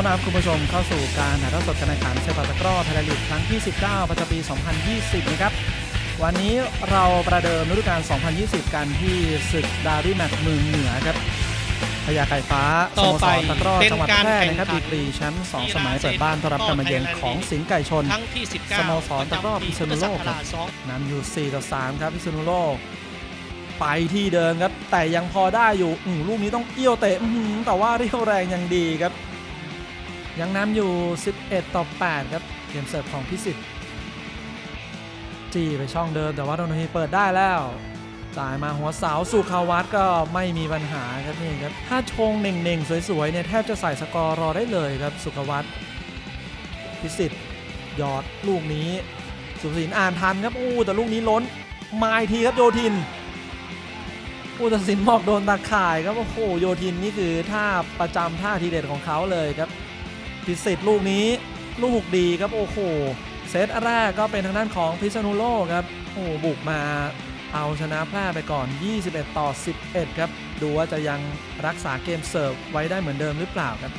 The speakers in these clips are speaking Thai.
ต้อนรับคุณผู้ชมเข้าสู่การถ่ายทอดสดการแข่งขันเซปัตะกร้อไทยลีกครั้งที่ 19 ประจำปี 2020 นะครับ วันนี้เราประเดิมฤดูกาล 2020 กันที่ศึกดาร์บี้แมตช์เมืองเหนือครับพญาไก่ฟ้าสต่อโมไปสรตะกร้อเป็นจังหวัดการแพร่แข่งนะครับขันดีกรีแชมป์2สมัยเปิดบ้านต้อนรับการมาเยือนของสิงห์ไก่ชนครั้งที่19สโมสรตะกร้อพิษณุโลกครับประจำปีพุทธศักราชสองนำอยู่4ต่อ3ครับพิษณุโลกไปที่เดิมครับ แต่ยังพอได้อยู่อือลูกนี้ต้องเอี้ยวเตะอื้อหือแต่ว่าเรี่ยวแรงยังดีครับ ยังนำอยู่ 11 ต่อ 8 ครับ เกมเสิร์ฟของพิสิทธิ์จี้ไปช่องเดิมแต่ว่าโดนทีเปิดได้แล้ว จ่ายมาหัวเสาสุขาวัตก็ไม่มีปัญหาครับนี่ครับ ถ้าชงเน่งๆ สวยๆเนี่ยแทบจะใส่สกอร์รอได้เลยครับสุขวัตพิสิทธิ์หยอดลูกนี้ สุภสินอ่านทันครับอู้แต่ลูกนี้ล้นมาอีกทีครับโยทินผู้ตัดสินบอกโดนตาข่ายครับโอ้โหโยทินนี่คือท่าประจำท่าทีเด็ดของเขาเลยครับ พิสิทธิ์ลูกนี้ลูกดีครับโอ้โหเซตแรกก็เป็นทางด้านของพิษณุโลกครับโอ้บุกมาเอาชนะแพร่ไปก่อน 21 ต่อ 11 ครับ ดูว่าจะยังรักษาเกมเสิร์ฟไว้ได้เหมือนเดิมหรือเปล่าครับ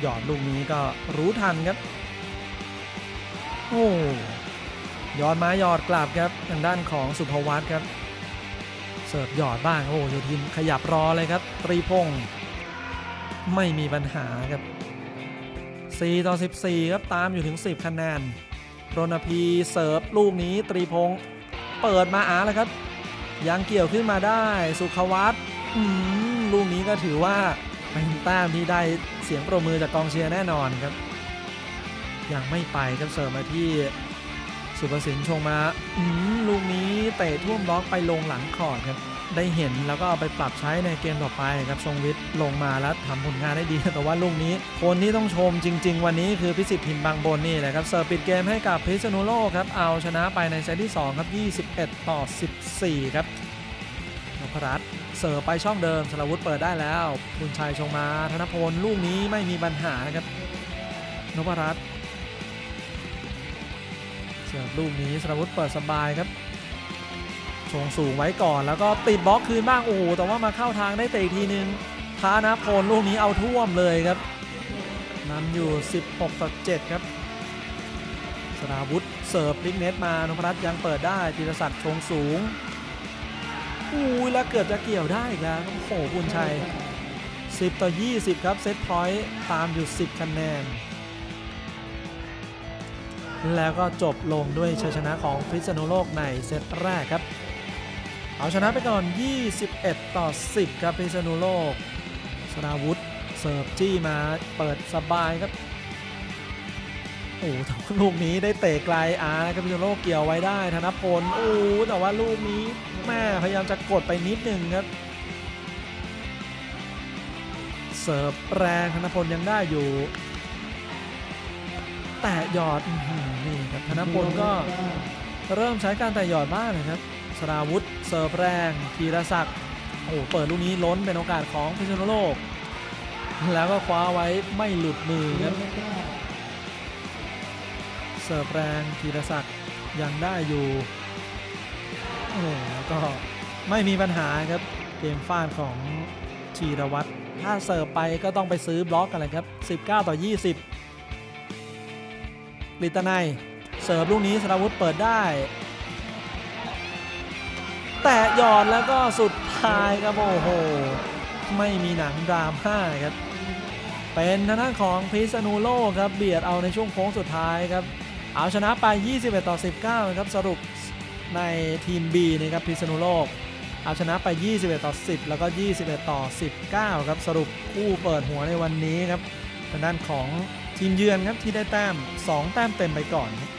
หยอดลูกนี้ก็รู้ทันครับ โอ้ยอดมาหยอดกลับครับทางด้านของสุภวัตครับ เสิร์ฟหยอดบ้างโอ้โยทินขยับรอเลยครับตรีพงศ์ ไม่มีปัญหาครับ 4 ต่อ 14 ครับตามอยู่ถึง 10 คะแนนรณพีเสิร์ฟลูกนี้ตรีพงศ์เปิดมาอาแล้วครับ ยังเกี่ยวขึ้นมาได้สุขวัตลูกนี้ก็ถือว่าเป็นแต้มที่ได้เสียงประมือจากกองเชียร์แน่นอนครับ ยังไม่ไปครับเสิร์ฟมาที่สุภสินชงมาอมลูกนี้เตะท่วมบล็อกไปลงหลังคอดครับ ได้เห็นแล้วก็เอาไปปรับใช้ในเกมต่อไปครับทรงวิทย์ลงมาแล้วทำผลงานได้ดี แต่ว่าลูกนี้ คนที่ต้องชมจริง ๆ วันนี้คือพิสิทธิ์พินบางบนนี่แหละครับเสิร์ฟปิดเกมให้กับพิษณุโลกครับเอาชนะไปในเซตที่ 2 ครับ 21 ต่อ 14 ครับนพรัตน์เสิร์ฟไปช่องเดิมสรวุฒิเปิดได้แล้วคุณชัยชงมาธนพลลูกนี้ไม่มีปัญหานะครับนพรัตน์เสิร์ฟลูกนี้สรวุฒิเปิดสบายครับ ชงสูงไว้ก่อนแล้วก็ติดบล็อกคืนบ้างโอ้โหแต่ว่ามาเข้าทางได้เตะอีกทีนึงธานาพลลูกนี้เอาท่วมเลยครับนำอยู่ 16ต่อ7ครับสราวุธเสิร์ฟพลิกเน็ตมานพรัตน์ยังเปิดได้ธีรศักดิ์ชงสูงอู้ยแล้วเกือบจะเกี่ยวได้อีกแล้วโอ้โหบุญชัย 10 ต่อ 20 ครับ เซตพอยต์ตามอยู่ 10 คะแนน แล้วก็จบลงด้วยชัยชนะของพิษณุโลกในเซตแรกครับ เอาชนะไปก่อน 21 ต่อ 10 ครับพิษณุโลกสราวุธเสิร์ฟจี้มาเปิดสบายครับ โอ้แต่ว่าลูกนี้ได้เตะไกลอาร์นะครับพิษณุโลกเกี่ยวไว้ได้ธนพล โอ้แต่ว่าลูกนี้แม่พยายามจะกดไปนิดนึงครับ เสิร์ฟแรงธนพลยังได้อยู่ แตะหยอดนี่ครับธนพลก็เริ่มใช้การแตะหยอดบ้างนะครับ สราวุธเสิร์ฟแรงธีรศักดิ์โอ้เปิดลูกนี้ล้นเป็นโอกาสของพิษณุโลก แล้วก็คว้าไว้ไม่หลุดมือครับเสิร์ฟแรงธีรศักดิ์ยังได้อยู่โอ้แล้วก็ไม่มีปัญหาครับเกมฟาดของชีรวัตรถ้าเสิร์ฟไปก็ต้องไปซื้อบล็อกกันเลยครับ 19 ต่อ 20กฤตนัยเสิร์ฟลูกนี้สราวุธเปิดได้ แตะหยอดแล้วก็สุดท้ายครับโอ้โห ไม่มีหนังดราม่าครับ เป็นทางด้านของพิษณุโลกครับเบียดเอาในช่วงโค้งสุดท้ายครับ เอาชนะไป 21 ต่อ 19 ครับสรุปในทีม B นะครับพิษณุโลก เอาชนะไป 21 ต่อ 10 แล้วก็ 21 ต่อ 19 ครับสรุปคู่เปิดหัวในวันนี้ครับทางด้านของทีมเยือนครับที่ได้แต้ม 2 แต้มเต็มไปก่อนครับ